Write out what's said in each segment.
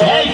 Ei,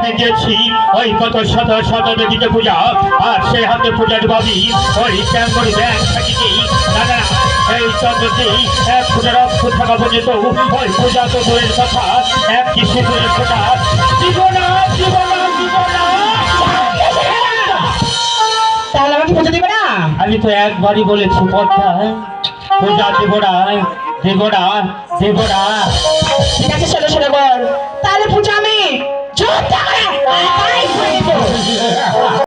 শত শত শত দেবীতে পূজা আর সেই হাতে পূজার বাবি ওই শ্যামপুরি ব্যাংক দাদা এই এক রক্ত থাকা পর্যন্ত ওই পূজা তো দূরের কথা এক কি সিঁদুরের ফোটা জীবনা জীবনা জীবনা তাহলে আমাকে পুজো দিবে না? আমি তো একবারই বলেছি কথা পূজা দেব না দেব না দেব না। ঠিক আছে শোনো শোনো বল। তাহলে পূজা